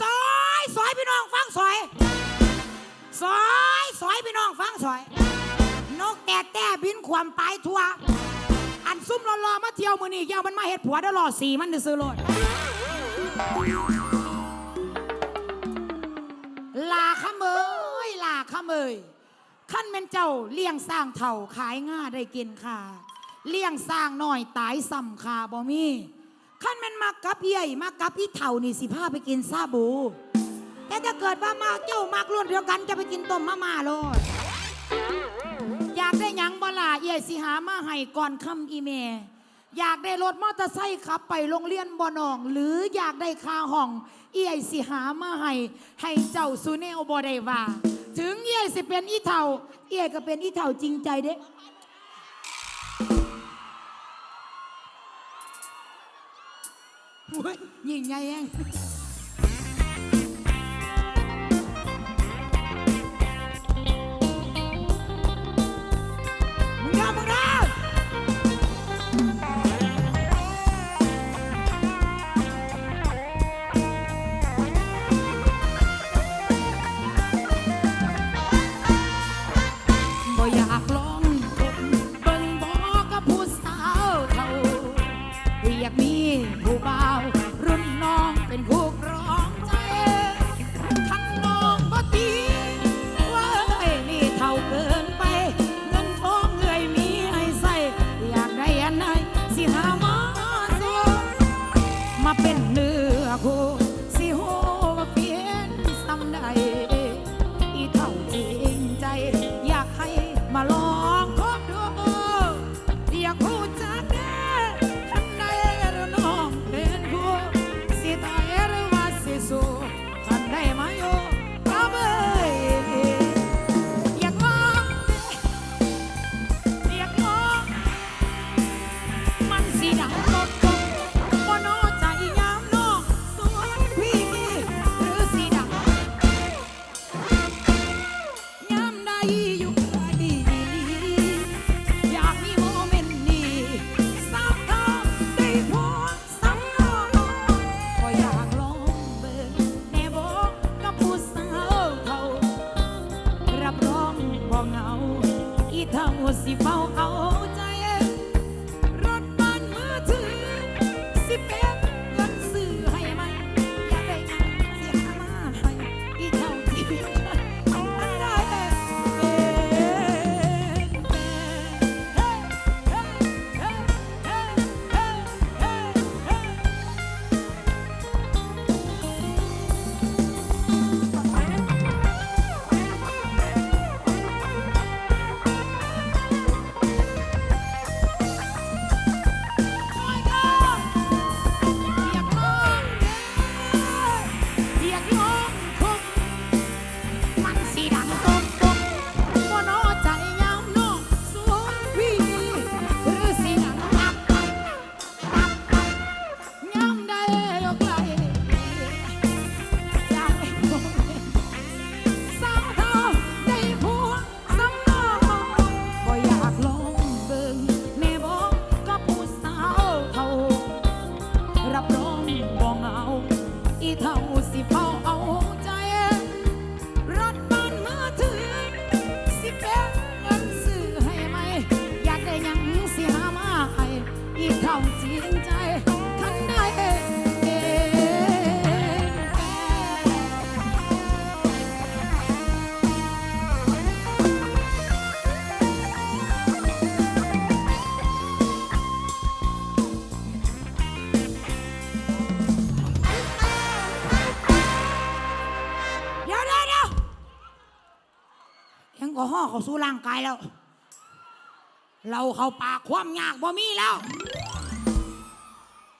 ซอยซอยพี่น้องฟังซอยซอยซอยพี่น้องฟังซอย นกแต่แต่บินความปลายทั่ว อันซุ่มรอๆมาเที่ยวมือนี่อยาวมันมาเฮ็ดผัวเด้อรอสีมันซื้อๆโลดลาขะเมยลาขะเมยขั้นเป็นเจ้าเลี้ยงสร้างเถ่าขายง่าได้กินค่ะ เลี้ยงสร้างหน่อยตายซ้ำค่ะบ่มี ขั้นเป็นมากับเอี่ยยมากับอีเถ่านี่สิพาไปกินซาบู แต่ถ้าเกิดว่ามาเจ้ามากรุ่นเดียวกันจะไปกินต้มมะม่าโลดอยากได้หยังบล่ะเอี่ยสิหามาให้ก่อนคำอีเมอยากได้รถมอเตอร์ไซค์ขับไปโรงเรียนบ่นอง หรืออยากได้คาห้องเอี่ยสิหามาให้ให้เจ้าซูเนลบ่ได้ว่า ถึงเอี่ยสิเป็นอีเท่า เอี่ยก็เป็นอีเท่าจริงใจเด้ โอ้ยยิ่งใหญ่แองมึง เข้าสู่ร่างกายแล้ว เราเข้าปากความยากบ่มีแล้ว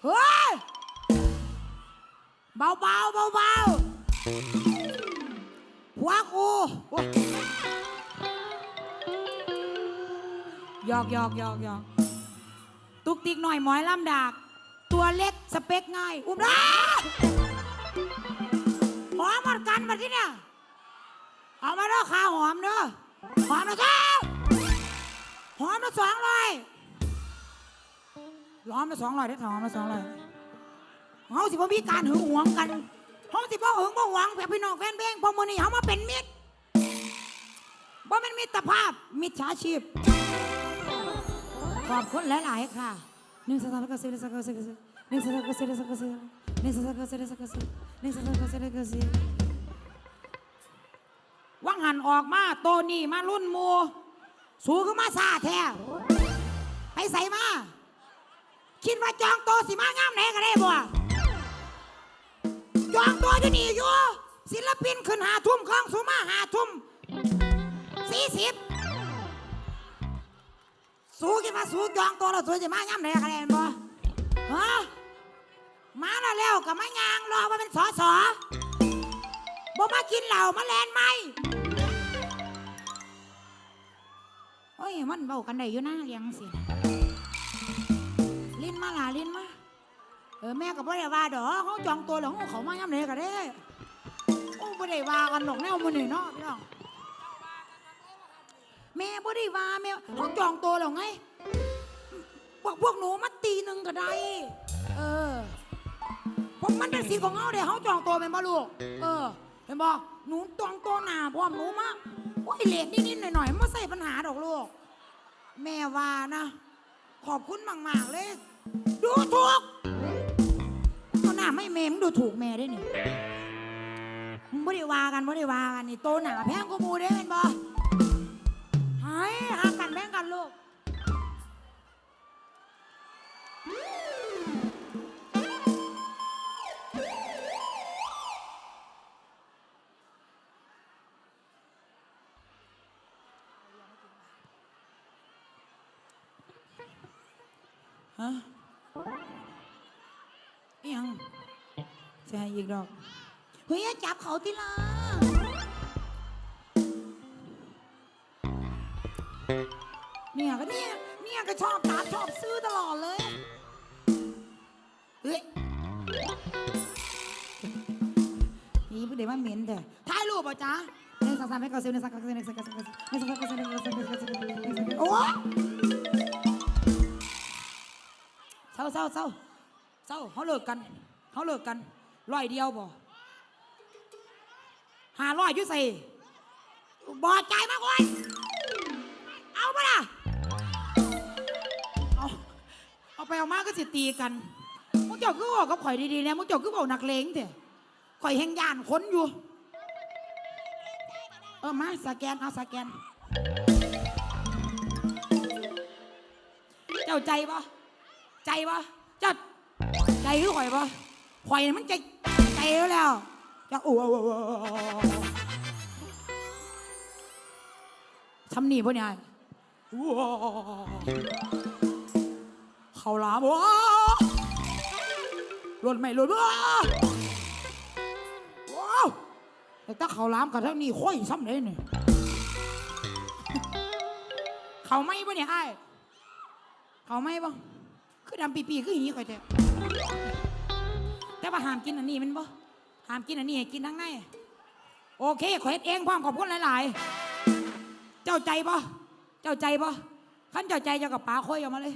เฮ้ย เบาเบาเบาเบาๆหัวกูโอ๊ยหยอกหยอกหยอกหยอกตุกติกหน่อยหมอยลำดาก ตัวเล็กสเปคง่าย อุ้มได้หอมหมดกันมาที่เนี่ย เอามาเด้อขาหอมเด้อ หอมนะครับหอมละสองร้อยหอมละสองร้อยได้หอมละสองร้อยเอาสิว่มีการหึงหวงกันเฮาสิบ่หึงบ่หวงแบบพี่น้องแฟนเพลงพอมื้อนี้เฮามาเป็นมิตรบ่แม่นมิตรภาพมิจฉาชีพขอบคุณหลายๆค่ะหนึ่งสองสามก็สี่สองก็สี่หนึ่งสองสามก็สี่สองก็สี่หนึ่งสองสามก็สี่สองก็สี่หนึ่งสองสามก็สี่ก็สี่ว่าง หันออกมาโตนี่มารุ่นมูสูขึ้นมาซาแท้ไปใส่มา คิดว่าจองโตสิมางามไหนก็ได้บ่จองโตัวอยู่นี่อยู่ศิลปินขึ้นหาทุ่มคลองสูมาหาทุ่มสี่สิบสู้กินมาสู้จองตัวเราสู้จะมาย่ำไหนคะแนนบ่ฮะมาแล้วแล้วกับมายางรอมาเป็นสอสอบ่มากินเหล้ามาแลนไหม ยมันเบากันได้อยู่นะเลี้ยงสิลิ้นมาล่ะลิ้นมาเออแม่กับพ่อได้ว่าดอกเขาจองตัวแล้วเขามาย่ำไหนก็ได้โอ้บ่ได้ว่ากันหรอกแนวมันนี่เนาะพี่น้องแม่บ่ได้ว่าแม่เขาจองตัวแล้วไงพวกพวกหนูมาตีหนึ่งก็ได้ เออพวกมันเป็นสีของเขาเดี๋ยวเขาจองตัวเป็นบ่ลูกเออเห็นบ่หนูจองตัวหนาพร้อมหนูมาโอ้ยเลดนิดๆหน่อยๆไม่ใส่ปัญหาดอกลูก แม่ว่านะ ขอบคุณมาก ๆ เลย ดูถูกเอาหน้าไม่แม่มึงดูถูกแม่ได้นี่มึงไม่ได้ว่ากันไม่ได้ว่ากันนี่โตหนาแพงกูมูได้เป็นบ่ ฮะอิยังใช่อีกรอกเฮ้ยจับเขาทีละเนี่ยก็เนี่ยเนี่ยก็ชอบตาชอบซื้อตลอดเลยเฮ้ยนี่เด็กว่าเหม็นแต่ถ่ายรูปป่ะจ๊ะเนี่ยสักสามให้เขาซื้อเนี่ยสักสามให้เขาซื้อเนี่ยสักสามให้เขาซื้อเนี่ยสองสามให้เนี่ยสัาซื้อเนี่ยสองสามให้เขาซื้อโอ้ เศร้าเศร้าเศร้าเศร้าเขาเลิกกันเขาเลิกกันร้อยเดียวบ่หาร้อยยุ่ใส่บ่ใจมากเว้ยเอาปะล่ะเอาเอาไปเอามาก็สิตีกันมึงเจ้าคือบอกกับข่อยดีๆนี่ยมึงเจ้าคือบอกนักเลงเถอะข่อยแหงยานค้นอยู่ เออมาสแกนเอาสแกน เจ้าใจปะ ใจปะเจ้าใจคือข่อยปะข่อยมันใจใจแล้วแล้วเจ้าโอ้ทำหนีปะเนี่ยว้าวเขาลามว้าวหล่นไม่หล่นว้าว้าแต่ถ้าเขาลามกับทั้งนี้ค่อยซ้ำเลยเนี่ยเขาไม่ปะเนี่ยไอ้ายเขาไม่ปะ คือดำปีปีๆคืออย่างนี้ค่อยเถอะแต่ว่าห้ามกินอันนี้มันบ่ห้ามกินอันนี้ให้กินทั้งในโอเคขอเฮ็ดเองพร้อมขอบคุณหลาย ๆ เจ้าใจบ่เจ้าใจบ่ขั้นเจ้าใจเจ้ากับป๋าค่อยออกมาเลย